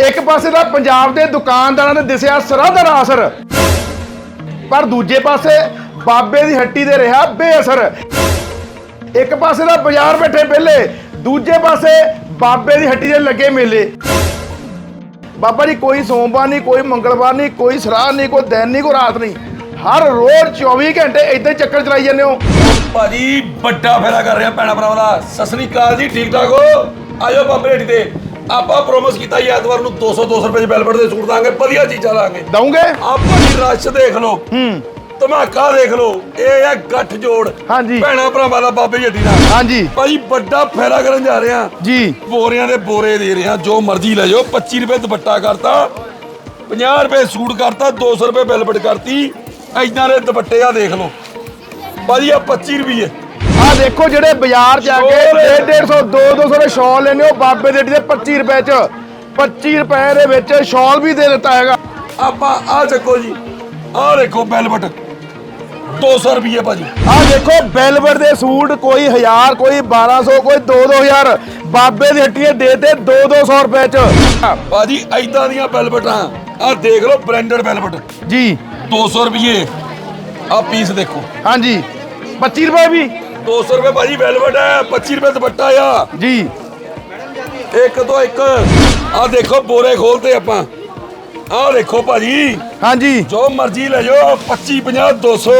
ਇੱਕ ਪਾਸੇ ਦਾ ਪੰਜਾਬ ਦੇ ਦੁਕਾਨਦਾਰਾਂ ਨੇ ਦਿਸਿਆ ਸਰਾਧਰ ਅਸਰ, ਪਰ ਦੂਜੇ ਪਾਸੇ ਬਾਬੇ ਦੀ ਹੱਟੀ ਦੇ ਰਿਹਾ ਬੇਅਸਰ। ਇੱਕ ਪਾਸੇ ਦਾ ਬਾਜ਼ਾਰ ਬੈਠੇ ਪਹਿਲੇ ਦੂਜੇ ਪਾਸੇ ਬਾਬੇ ਦੀ ਹੱਟੀ ਦੇ ਲੱਗੇ ਮੇਲੇ। ਬਾਬਾ ਜੀ, ਕੋਈ ਸੋਮਵਾਰ ਨਹੀਂ, ਕੋਈ ਮੰਗਲਵਾਰ ਨਹੀਂ, ਕੋਈ ਸਰਾਧ ਨਹੀਂ, ਕੋਈ ਦਿਨ ਨਹੀਂ, ਕੋਈ ਰਾਤ ਨਹੀਂ। ਹਰ ਰੋਜ਼ 24 ਘੰਟੇ ਏਦਾਂ ਹੀ ਚੱਕਰ ਚਲਾਈ ਜਾਂਦੇ ਹੋ। ਭਾਜੀ, ਵੱਡਾ ਫੈਲਾ ਕਰ ਰਿਹਾ ਭੈਣਾ ਭਰਾਵਾਂ ਦਾ। ਸਤਿ ਸ੍ਰੀ ਅਕਾਲ ਜੀ, ਠੀਕ ਠਾਕ ਹੋ? ਆਇਓ ਬਾਬੇ ਰੇਡੀ ਤੇ। ਆਪਾਂ ਪ੍ਰੋਮਿਸ ਕੀਤਾ ਜੀ ਐਤਵਾਰ ਨੂੰ 200 200 ਰੁਪਏ ਚ ਬੈਲਬਟ ਦੇ ਸੂਟ ਦਾਂਗੇ ਵਧੀਆ ਚੀਜ਼ਾਂ ਲਾਂਗੇ। ਦਊਂਗੇ? ਆਪਾਂ ਦੀ ਰਸ਼ ਦੇਖ ਲਓ। ਹੂੰ। ਧਮਾਕਾ ਦੇਖ ਲਓ। ਇਹ ਹੈ ਗੱਠ ਜੋੜ। ਹਾਂਜੀ। ਭੈਣਾ ਭਰਾਵਾਂ ਦਾ ਬਾਬੇ ਜੱਟੀ ਦਾ ਹਾਂਜੀ। ਭਾਜੀ ਵੱਡਾ ਫੈਲਾ ਕਰਨ ਜਾ ਰਹੇ ਆ ਜੀ। ਬੋਰਿਆਂ ਦੇ ਬੋਰੇ ਦੇ ਰਹੇ ਜੋ ਮਰਜ਼ੀ ਲੈ ਜਾਓ। 25 ਰੁਪਏ ਦੁਪੱਟਾ ਕਰਤਾ। 50 ਰੁਪਏ ਸੂਟ ਕਰਤਾ। 200 ਰੁਪਏ ਬੈਲਬਟ ਕਰਤੀ। ਐਦਾਂ ਦੇ ਦੁਪੱਟੇ ਆ ਦੇਖ ਲਓ। ਭਾਜੀ ਆ 25 ਰੁਪਏ ਆ ਦੇਖੋ ਜਿਹੜੇ ਬਾਜ਼ਾਰ ਜਾ ਕੇ ਸ਼ਾਲ। 150 200 ਦੇ ਸ਼ਾਲ ਲੈਣੇ ਹੋ। ਬਾਬੇ ਦੇ ਦੇ 25 ਰੁਪਏ ਚ 25 ਰੁਪਏ ਦੇ ਵਿੱਚ ਸ਼ਾਲ ਵੀ ਦੇ ਦਿੱਤਾ ਹੈਗਾ। ਆਪਾਂ ਆ ਚੱਕੋ ਜੀ। ਆ ਦੇਖੋ ਬੈਲਬਟ 200 ਰੁਪਏ ਭਾਜੀ। ਆ ਦੇਖੋ ਵੈਲਵਟ ਦੇ ਸੂਟ ਕੋਈ 1000 ਕੋਈ 1200 ਕੋਈ 2-2000 ਬਾਬੇ ਦੀ ਹੱਟੀਏ ਦੇ ਤੇ 2-200 ਰੁਪਏ ਚ। ਭਾਜੀ ਐਦਾਂ ਦੀਆਂ ਬੈਲਬਟਾਂ ਆ ਦੇਖ ਲਓ ਬ੍ਰਾਂਡਡ ਬੈਲਬਟ ਜੀ। 200 ਰੁਪਏ ਆ ਪੀਸ ਦੇਖੋ। ਹਾਂਜੀ। 25 ਰੁਪਏ ਵੀ। 200 ਰੁਪਏ ਭਾਜੀ ਵੈਲਵਟ ਹੈ 25 ਰੁਪਏ ਦੁਪੱਟਾ ਆ। ਜੀ। ਇੱਕ ਤੋਂ ਇੱਕ ਆ ਦੇਖੋ ਬੋਰੇ ਖੋਲਤੇ ਆਪਾਂ। ਆ ਦੇਖੋ ਭਾਜੀ। ਹਾਂਜੀ। ਜੋ ਮਰਜ਼ੀ ਲੈ ਜਾਓ 25 50 200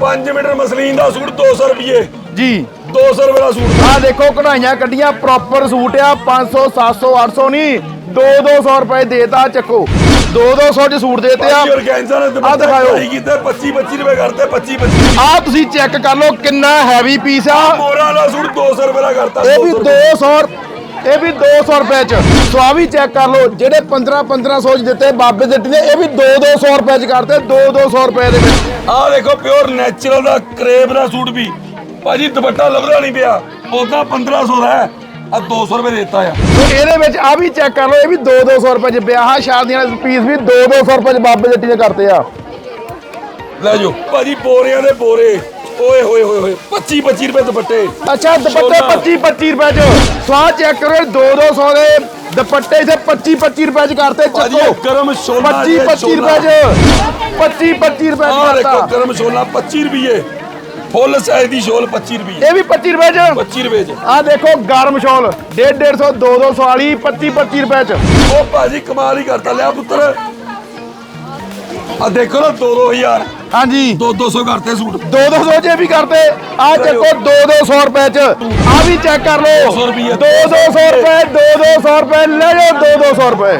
5 ਮੀਟਰ ਮਸਲੀਨ ਦਾ ਸੂਟ 200 ਰੁਪਏ। ਜੀ। 200 ਰੁਪਏ ਦਾ ਸੂਟ। ਆ ਦੇਖੋ ਕਢਾਈਆਂ ਕੱਢੀਆਂ ਪ੍ਰੋਪਰ ਸੂਟ ਆ 500 700 800 ਨਹੀਂ 2-200 ਰੁਪਏ ਦੇਤਾ ਚੱਕੋ। 2-200 ਚ ਸੂਟ ਦੇਤੇ ਆ। ਔਰਗੈਂਜ਼ਾ ਨੇ ਦੁਪੱਟੇ ਦਿਖਾਇਓ। ਕਢਾਈ ਕੀਤੇ 25 25 ਰੁਪਏ ਕਰਤੇ 25 25 ਆ ਤੁਸੀਂ ਚੈੱਕ ਕਰ ਲਓ ਕਿੰਨਾ ਹੈਵੀ ਪੀਸ ਆ। ਮੋਰਾ ਵਾਲਾ ਸੂਟ 200 ਰੁਪਏ ਦਾ ਕਰਤਾ ਇਹ ਵੀ 200 ਰੁਪਏ। 200 ਇਹ ਵੀ 200 ਰੁਪਏ ਚ। ਸੋ ਆ ਵੀ ਚੈੱਕ ਕਰ ਲਓ ਜਿਹੜੇ 15 1500 ਚ ਦਿੱਤੇ ਬਾਬੇ ਦਿੱਤੇ ਇਹ ਵੀ 2 200 ਰੁਪਏ ਚ ਕਰਤੇ 2 200 ਰੁਪਏ ਦੇ ਵਿੱਚ। ਆਹ ਦੇਖੋ ਪਿਓਰ ਨੈਚੁਰਲ ਦਾ ਕਰੇਬ ਦਾ ਸੂਟ ਵੀ। ਭਾਜੀ ਦੁਪੱਟਾ ਲੱਭਦਾ ਨਹੀਂ ਪਿਆ। ਉਹਦਾ 1500 ਦਾ ਹੈ। ਆ 200 ਰੁਪਏ ਦਿੱਤਾ ਆ। ਇਹਦੇ ਵਿੱਚ ਆ ਵੀ ਚੈੱਕ ਕਰ ਲਓ ਇਹ ਵੀ 2 200 ਰੁਪਏ ਚ ਵਿਆਹ ਸ਼ਾਦੀਆਂ ਦੇ ਪੀਸ ਵੀ 2 200 ਰੁਪਏ ਚ ਬਾਬੇ ਦੇ ਟੀਨੇ ਕਰਤੇ ਆ। ਲੈ ਜਾਓ ਭਾਜੀ ਬੋਰਿਆਂ ਦੇ ਬੋਰੇ। ਓਏ ਹੋਏ ਹੋਏ ਹੋਏ 25 25 ਰੁਪਏ ਦੁਪੱਟੇ। ਅੱਛਾ ਦੁਪੱਟੇ 25 25 ਰੁਪਏ ਚ। ਸੋ ਆ ਚੈੱਕ ਕਰੋ 2 200 ਦੇ ਦੁਪੱਟੇ ਇਥੇ 25 25 ਰੁਪਏ ਚ ਕਰਤੇ ਭਾਜੀ ਚੱਕੋ। ਇਹ ਗਰਮ ਛੋਲਾ 25 ਇਹ 25 ਛੋਲਾ। ਰੁਪਏ ਚ। 25 25 ਰੁਪਏ ਆਹ ਚ ਦੇਖੋ ਕਰਤਾ ਗਰਮ ਛੋਲਾ 25 ਰੁਪਏ। ਫੁੱਲ ਸਾਈਜ਼ ਦੀ ਸ਼ੋਲ 25 ਰੁਪਏ ਇਹ ਵੀ 25 ਰੁਪਏ ਚ? 25 ਰੁਪਏ ਚ। ਆ ਦੇਖੋ ਗਰਮ ਸ਼ਾਲ। 150 150 2 200 ਵਾਲੀ 25 25 ਰੁਪਏ ਚ। ਉਹ ਭਾਜੀ ਕਮਾਲ ਹੀ ਕਰਤਾ ਲਿਆ ਪੁੱਤਰ। ਆ ਦੇਖੋ ਨਾ 2 2000 ਹਾਂਜੀ 2 200 ਕਰਤੇ ਸੂਟ 2 200 ਚ ਇਹ ਵੀ ਕਰਤੇ ਆ ਚੱਕੋ 2 200 ਰੁਪਏ ਚ ਆ ਵੀ ਚੈੱਕ ਕਰ ਲਓ 200 ਰੁਪਈਏ। 2 200 ਰੁਪਏ 2 200 ਰੁਪਏ ਲੈ ਜਾਓ 2 200 ਰੁਪਏ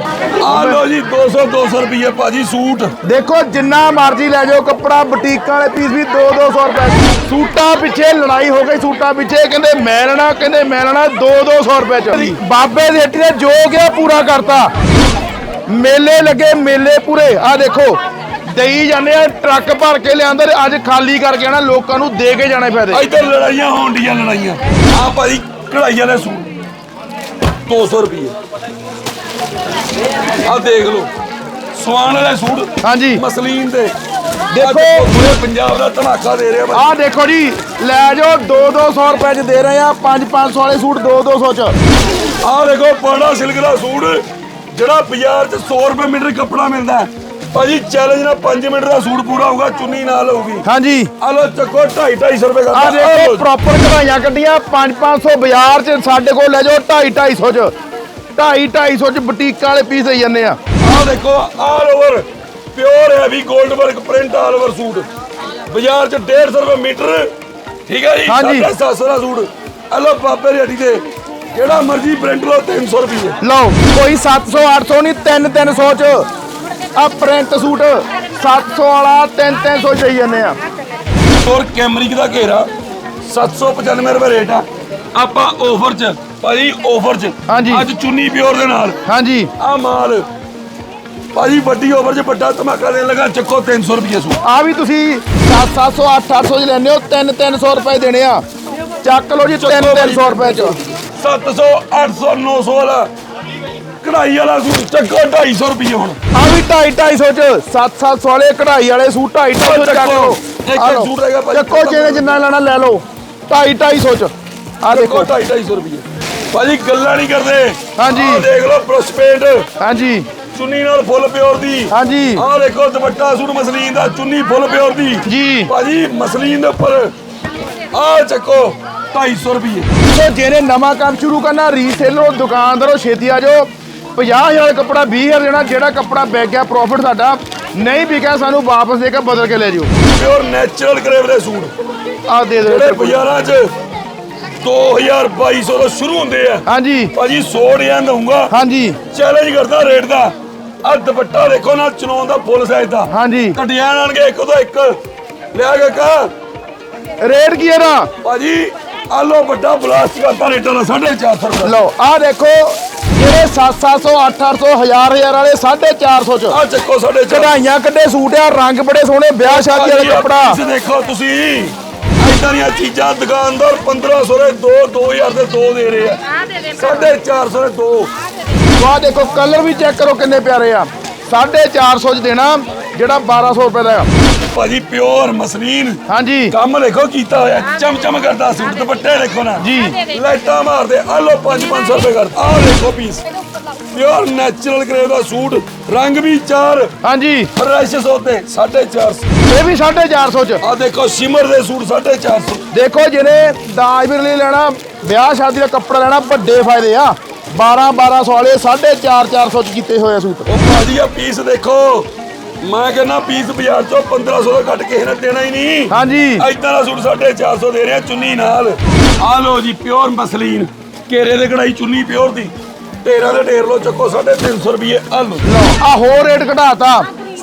ਆ ਲਓ ਜੀ 200 200 ਰੁਪਏ ਭਾਜੀ ਸੂਟ ਦੇਖੋ ਜਿੰਨਾ ਮਰਜ਼ੀ ਲੈ ਜਾਓ ਕੱਪੜਾ ਬੁਟੀਕਾਂ ਵਾਲੇ ਪੀਸ ਵੀ 2 200 ਰੁਪਏ ਸੂਟਾਂ ਪਿੱਛੇ ਲੜਾਈ ਹੋ ਗਈ ਸੂਟਾਂ ਪਿੱਛੇ ਕਹਿੰਦੇ ਮੈਂ ਲੈਣਾ ਕਹਿੰਦੇ ਮੈਂ ਲੈਣਾ 2 200 ਰੁਪਏ ਚ ਬਾਬੇ ਦੀ ਹੱਟੀ ਨੇ ਜੋ ਗਿਆ ਪੂਰਾ ਕਰਤਾ ਮੇਲੇ ਲੱਗੇ ਮੇਲੇ ਪੂਰੇ ਆ ਦੇਖੋ ਦੇਈ ਜਾਂਦੇ ਆ ਟਰੱਕ ਭਰ ਕੇ ਲਿਆਂਦੇ ਤੇ ਅੱਜ ਖਾਲੀ ਕਰਕੇ ਆਣਾ ਲੋਕਾਂ ਨੂੰ ਦੇ ਕੇ ਜਾਣੇ ਪੈਦੇ ਇੱਧਰ ਲੜਾਈਆਂ ਹੋਣ ਡੀਆਂ ਲੜਾਈਆਂ। ਆ ਭਾਜੀ ਕਢਾਈਆਂ ਦੇ ਸੂਟ। 200 ਰੁਪਏ ਆ ਦੇਖ ਲਓ। ਸਵਾਨ ਵਾਲੇ ਸੂਟ ਹਾਂਜੀ। ਮਸਲੀਨ ਦੇ। ਦੇਖੋ। ਪੂਰੇ ਪੰਜਾਬ ਦਾ ਧਮਾਕਾ ਦੇ ਰਿਹਾ ਆਹ ਦੇਖੋ ਜੀ ਲੈ ਜਾਓ 2 200 ਰੁਪਏ ਚ ਦੇ ਰਹੇ ਆ 5 500 ਵਾਲੇ ਸੂਟ 2 200 ਚ। ਆਹ ਦੇਖੋ ਪਾੜਾ ਸਿਲਕ ਦਾ ਸੂਟ ਜਿਹੜਾ ਬਾਜ਼ਾਰ 'ਚ 100 ਰੁਪਏ ਮੀਟਰ ਕੱਪੜਾ ਮਿਲਦਾ ਹੈ। ਭਾਜੀ ਚੈਲੰਜ ਨਾਲ 5 ਮਿੰਟ ਦਾ ਸੂਟ ਪੂਰਾ ਹੋਊਗਾ ਚੁੰਨੀ ਨਾਲ ਹੋਊਗੀ। ਹਾਂਜੀ। ਆ ਲੋ ਚੱਕੋ 2.5 250 ਰੁਪਏ ਦਾ ਆ ਦੇਖੋ ਪ੍ਰੋਪਰ ਕਢਾਈਆਂ ਕੱਢੀਆਂ 5 500 ਬਾਜ਼ਾਰ ਚ ਸਾਡੇ ਕੋਲ ਲੈ ਜਾਓ 2.5 250 ਚ। 2.5 250 ਚ ਬੁਟੀਕਾਂ ਵਾਲੇ ਪੀਸ ਦੇਈ ਜਾਂਦੇ ਆ। ਆਹ ਦੇਖੋ ਆਲ ਓਵਰ ਪਿਓਰ ਹੈਵੀ 골ਡ work print all over suit. ਬਾਜ਼ਾਰ 'ਚ 150 ਰੁਪਏ ਮੀਟਰ ਠੀਕ ਹੈ ਜੀ? ਹਾਂਜੀ। 750 ਦਾ ਸੂਟ। ਆ ਲੋ ਬਾਬੇ ਦੀ ਹੱਟੀ ਤੇ। ਜਿਹੜਾ ਮਰਜ਼ੀ ਪ੍ਰਿੰਟ ਲਓ 300 ਰੁਪਏ। ਲਓ ਕੋਈ 700 800 ਨਹੀਂ 3 300 ਚ। ਆ ਪ੍ਰਿੰਟ ਸੂਟ 700 ਵਾਲਾ 3 300 ਚ ਦੇਈ ਜਾਂਦੇ ਆ। ਔਰ ਕੈਮਰਿਕ ਦਾ ਘੇਰਾ? 795 ਰੁਪਏ ਰੇਟ ਆ। ਆਪਾਂ ਆਫਰ 'ਚ ਭਾਜੀ ਆਫਰ 'ਚ। ਹਾਂਜੀ। ਅੱਜ ਚੁੰਨੀ ਪਿਓਰ ਦੇ ਨਾਲ। ਹਾਂਜੀ। ਆ ਮਾਲ। ਭਾਜੀ ਵੱਡੀ ਆਫਰ 'ਚ ਵੱਡਾ ਧਮਾਕਾ ਦੇਣ ਲੱਗਾ ਚੱਕੋ 300 ਰੁਪਏ ਸੂਟ। ਆ ਵੀ ਤੁਸੀਂ 7 700 8 800 ਚ ਲੈਣੇ ਹੋ 3 300 ਰੁਪਏ ਦੇਣੇ ਆ। ਚੱਕ ਲਓ ਜੀ 3 300 ਰੁਪਏ ਚ। 700 800 900 ਵਾਲਾ। ਕਢਾਈ ਵਾਲਾ ਸੂਟ ਚੱਕੋ 250 ਰੁਪਏ ਹੁਣ। ਆ ਵੀ 2.5 250 ਚ 7 700 ਵਾਲੇ ਕਢਾਈ ਵਾਲੇ ਸੂਟ 2.5 250 ਚ ਚੱਕ ਲਓ। ਇੱਕ। ਸੂਟ ਹੈਗਾ ਭਾਜੀ। ਚੱਕੋ ਜਿਹਨੇ ਜਿੰਨਾ ਲੈਣਾ ਲੈ ਲਓ। 2.5 250 ਚ। ਆ ਦੇਖੋ। ਦੇਖੋ 250 ਰੁਪਏ ਭਾਜੀ ਗੱਲਾਂ ਨਹੀਂ ਕਰਦੇ। ਹਾਂਜੀ। ਦੇਖ ਲਓ ਪ੍ਰੋਸਪੇਟ ਹਾਂਜੀ। ਚੁੰਨੀ ਨਾਲ ਫੁੱਲ ਪਿਓਰ ਦੀ। ਹਾਂਜੀ। ਆਹ ਦੇਖੋ ਦੁਪੱਟਾ ਸੂਟ ਮਸਲੀਨ ਦਾ ਚੁੰਨੀ ਫੁੱਲ ਪਿਓਰ ਦੀ। ਜੀ। ਭਾਜੀ ਮਸਲੀਨ ਦੇ ਉੱਪਰ। ਆਹ ਚੱਕੋ 250 ਰੁਪਏ ਸੋ ਜਿਹਨੇ ਨਵਾਂ ਕੰਮ ਸ਼ੁਰੂ ਕਰਨਾ ਰੀਸੇਲਰ ਦੁਕਾਨਦਾਰੋ ਛੇਤੀ ਆ ਜਾਓ। 50000 ਦਾ ਕੱਪੜਾ 20000 ਦੇਣਾ ਜਿਹੜਾ ਕੱਪੜਾ ਵਿਕ ਗਿਆ ਪ੍ਰੋਫਿਟ ਸਾਡਾ ਨਹੀਂ ਵਿਕਿਆ ਸਾਨੂੰ ਵਾਪਸ ਦੇ ਕੇ ਬਦਲ ਕੇ ਲੈ ਜਿਓ। ਪਿਓਰ ਨੈਚੁਰਲ ਕਰੇਵ ਦੇ ਸੂਟ। ਆ ਦੇ ਦਿਓ ਜਿਹੜੇ। ਬਾਜ਼ਾਰਾਂ 'ਚ 2000 2200 ਤੋਂ ਸ਼ੁਰੂ ਹੁੰਦੇ ਆ। ਹਾਂਜੀ। ਭਾਜੀ 100 ਡਿਜ਼ਾਈਨ ਦਊਂਗਾ। ਹਾਂਜੀ। ਚੈਲੰਜ ਕਰਦਾ ਰੇਟ ਦਾ। ਆ ਦੁਪੱਟਾ ਦੇਖੋ ਨਾਲ ਚਨੌਨ ਦਾ ਫੁੱਲ ਸਾਈਜ਼ ਦਾ। ਹਾਂਜੀ। ਕਟਿਆਣ ਆਣਗੇ ਇੱਕ ਤੋਂ ਇੱਕ। ਲਿਆ ਕੇ ਕਾ ਰੇਟ ਕੀ ਇਹਦਾ? ਭਾਜੀ ਆ ਲੋ ਵੱਡਾ ਬਲਾਸਟ ਕਰਤਾ ਰੇਟਾਂ ਦਾ 450 ਰੁਪਏ। ਲਓ ਆ ਦੇਖੋ ਜਿਹੜੇ 700 800 1000 1000 ਵਾਲੇ 450 ਚ। ਆ ਚੱਕੋ ਸਾਡੇ ਚਾਰ। ਕਢਾਈਆਂ ਕੱਢੇ ਸੂਟ ਆ ਰੰਗ ਬੜੇ ਸੋਹਣੇ ਵਿਆਹ ਸ਼ਾਦੀ ਵਾਲਾ ਕੱਪੜਾ। ਪੀਸ ਦੇਖੋ ਤੁਸੀਂ। ਇਦਾਂ ਦੀਆਂ ਚੀਜ਼ਾਂ ਦੁਕਾਨਦਾਰ 1500 ਦੇ 2 2000 ਦੇ 2 ਦੇ ਰਹੇ ਆ। 450 ਦੇ 2 ਆ ਦੇਖੋ ਕਲਰ ਵੀ ਚੈੱਕ ਕਰੋ ਕਿੰਨੇ ਪਿਆਰੇ ਆ। 450 ਚ ਦੇਣਾ ਜਿਹੜਾ 1200 ਰੁਪਏ ਦਾ ਆ। ਭਾਜੀ ਪਿਓਰ ਮਸਲੀਨ। ਹਾਂਜੀ। ਕੰਮ ਦੇਖੋ ਕੀਤਾ ਹੋਇਆ ਚਮ ਚਮ ਕਰਦਾ ਸੂਟ ਦੁਪੱਟੇ ਦੇਖੋ ਨਾ। ਜੀ। ਲਾਈਟਾਂ ਮਾਰਦੇ ਆ ਲੋ 5-500 ਰੁਪਏ ਕਰ ਆ ਦੇਖੋ ਪੀਸ ਪਿਓਰ ਨੈਚੁਰਲ ਗ੍ਰੇ ਦਾ ਸੂਟ ਰੰਗ ਵੀ ਚਾਰ। ਹਾਂਜੀ। ਫਰੈਸ਼ ਸੋਤੇ 450 ਇਹ ਵੀ 450 ਚ। ਆ ਦੇਖੋ ਸ਼ਿਮਰ ਦੇ ਸੂਟ 450 ਦੇਖੋ ਜਿਹਨੇ ਦਾਜ ਵੀ ਲਈ ਲੈਣਾ ਵਿਆਹ ਸ਼ਾਦੀ ਦਾ ਕੱਪੜਾ ਲੈਣਾ ਵੱਡੇ ਫਾਇਦੇ ਆ। 12 1200 ਵਾਲੇ 450 400 ਚ ਕੀਤੇ ਹੋਏ ਸੂਟ। ਉਹ ਭਾਜੀ ਆ ਪੀਸ ਦੇਖੋ। ਮੈਂ ਕਹਿੰਦਾ ਪੀਸ ਬਾਜ਼ਾਰ ਚੋਂ 1500 ਦਾ ਕੱਟ ਕਿਸੇ ਨੇ ਦੇਣਾ ਹੀ ਨਹੀਂ। ਹਾਂਜੀ। ਇਦਾਂ ਦਾ ਸੂਟ 450 ਦੇ ਰਿਹਾ ਚੁੰਨੀ ਨਾਲ। ਆ ਲੋ ਜੀ ਪਿਓਰ ਮਸਲੀਨ ਘੇਰੇ ਦੇ ਕਢਾਈ ਚੁੰਨੀ ਪਿਓਰ ਦੀ। ਤੇਰਾ ਦੇ ਢੇਰ ਲੋ ਚੱਕੋ 350 ਰੁਪਏ ਆ ਲੋ ਆ ਹੋਰ ਰੇਟ ਘਟਾਤਾ।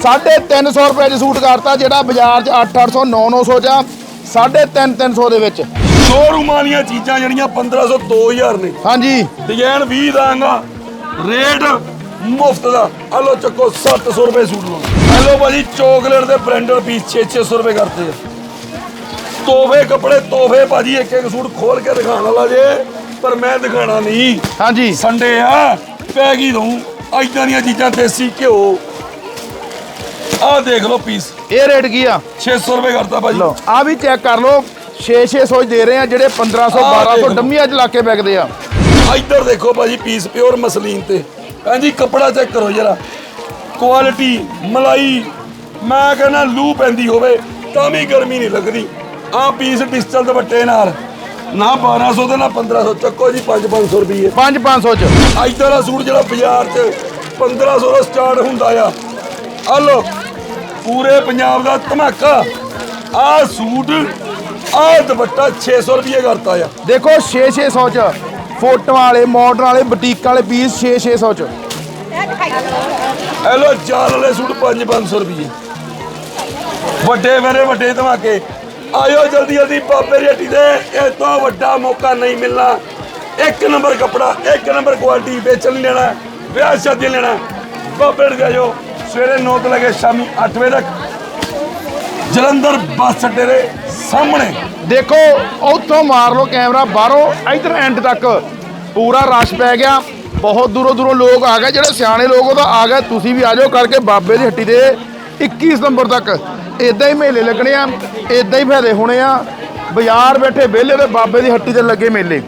350 ਰੁਪਏ ਚ ਸੂਟ ਕਰਤਾ ਜਿਹੜਾ ਬਾਜ਼ਾਰ ਚ 8 800 9 900 ਚ 350 300 ਦੇ ਵਿੱਚ। ਸ਼ੋਰੂਮ ਵਾਲੀਆਂ ਚੀਜ਼ਾਂ ਜਿਹੜੀਆਂ 1500 2000 ਨੇ। ਹਾਂਜੀ। ਡਿਜ਼ਾਈਨ 20 ਦਾਂਗਾ ਰੇਟ ਮੁਫਤ ਦਾ। ਆ ਲੋ ਚੱਕੋ 700 ਰੁਪਏ ਸੂਟ ਲੋ ਲੋ ਭਾਜੀ ਚੋਕਲੇਟ ਦੇ ਬ੍ਰਾਂਡਡ ਪੀਸ 6-600 ਰੁਪਏ ਕਰਤੇ ਆ। ਤੋਹਫੇ ਕੱਪੜੇ ਤੋਹਫੇ ਭਾਜੀ ਇੱਕ ਇੱਕ ਸੂਟ ਖੋਲ ਕੇ ਦਿਖਾਉਣ ਵਾਲਾ ਜੇ ਪਰ ਮੈਂ ਦਿਖਾਣਾ ਨਹੀਂ। ਹਾਂਜੀ। ਸੰਡੇ ਆ ਪੈ ਗਈ ਦਊਂ। ਐਦਾਂ ਦੀਆਂ ਚੀਜ਼ਾਂ ਦੇਸੀ ਘਿਓ। ਆਹ ਦੇਖ ਲਓ ਪੀਸ ਇਹ ਰੇਟ ਕੀ ਆ? 600 ਰੁਪਏ ਕਰਤਾ ਭਾਜੀ। ਲਓ ਆ ਵੀ ਚੈੱਕ ਕਰ ਲਓ। 6 600 ਦੇ ਰਹੇ ਆ ਜਿਹੜੇ 1500 ਆਹ 1200 ਦੇਖ ਲਓ। ਡੰਮੀਆਂ ਚ ਲਾ ਕੇ ਵਿਕਦੇ ਆ। ਇੱਧਰ ਦੇਖੋ ਭਾਜੀ ਪੀਸ ਪਿਓਰ ਮਸਲੀਨ ਤੇ। ਹਾਂਜੀ ਕੱਪੜਾ ਚੈੱਕ ਕਰੋ ਜਰਾ। ਕੁਆਲਿਟੀ ਮਲਾਈ। ਮੈਂ ਕਹਿੰਦਾ ਲੂ ਪੈਂਦੀ ਹੋਵੇ ਤਾਂ ਵੀ ਗਰਮੀ ਨਹੀਂ ਲੱਗਦੀ। ਆਹ ਪੀਸ ਡਿਜੀਟਲ ਦੁਪੱਟੇ ਨਾਲ। ਨਾ 1200 ਤੇ ਨਾ 1500 ਚੱਕੋ ਜੀ 5-500 ਰੁਪਏ 5 500 ਚ। ਇੱਧਰ ਦਾ ਸੂਟ ਜਿਹੜਾ ਬਾਜ਼ਾਰ 'ਚ 1500 ਦਾ ਸਟਾਰਟ ਹੁੰਦਾ ਆ। ਆ ਲੋ ਪੂਰੇ ਪੰਜਾਬ ਦਾ ਧਮਾਕਾ। ਆ ਸੂਟ ਆ ਦੁਪੱਟਾ 600 ਰੁਪਏ ਕਰਤਾ ਆ। ਦੇਖੋ 6 600 ਚ। ਫੋਟੋ ਵਾਲੇ ਮਾਡਰਨ ਵਾਲੇ ਬੁਟੀਕ ਵਾਲੇ ਪੀਸ 6 600 ਚ। ਇਹ ਲੋ ਚਾਰ ਵਾਲੇ ਸੂਟ 5-500 ਰੁਪਏ। ਵੱਡੇ ਮੇਰੇ, ਵੱਡੇ ਧਮਾਕੇ। ਆਇਓ ਜਲਦੀ ਜਲਦੀ, ਬਾਬੇ ਦੀ ਹੱਟੀ ਦੇ। ਇਹ ਤੋਂ ਵੱਡਾ ਮੌਕਾ ਨਹੀਂ ਮਿਲਣਾ। ਇੱਕ ਨੰਬਰ ਕੱਪੜਾ, ਇੱਕ ਨੰਬਰ ਕੁਆਲਿਟੀ ਵੇਚਣ ਲੈਣਾ ਵਿਆਹ ਸ਼ਾਦੀ ਲੈਣਾ। ਬਾਬੇ ਦੇ ਜਾਓ ਸਵੇਰੇ 9 ਤੋਂ ਲੈ ਕੇ ਸ਼ਾਮੀ 8 ਵਜੇ ਤੱਕ ਜਲੰਧਰ ਬੱਸ ਅੱਡੇ ਦੇ ਸਾਹਮਣੇ। ਦੇਖੋ, ਉੱਥੋਂ ਮਾਰ ਲਓ ਕੈਮਰਾ, ਬਾਹਰੋਂ ਇਧਰ ਐਂਡ ਤੱਕ ਪੂਰਾ ਰਸ਼ ਪੈ ਗਿਆ। ਬਹੁਤ ਦੂਰੋਂ ਦੂਰੋਂ ਲੋਕ ਆ ਗਏ, ਜਿਹੜੇ ਸਿਆਣੇ ਲੋਕ ਉਹ ਤਾਂ ਆ ਗਏ। ਤੁਸੀਂ ਵੀ ਆ ਜਾਓ ਕਰਕੇ ਬਾਬੇ ਦੀ ਹੱਟੀ ਦੇ 21 ਸਤੰਬਰ ਤੱਕ। ਇਦਾਂ ਹੀ ਮੇਲੇ ਲੱਗਣੇ ਆ ਇਦਾਂ ਹੀ ਫਾਇਦੇ ਹੋਣੇ ਆ। ਬਾਜ਼ਾਰ ਬੈਠੇ ਵਿਹਲੇ ਤੇ ਬਾਬੇ ਦੀ ਹੱਟੀ ਤੇ ਲੱਗੇ ਮੇਲੇ।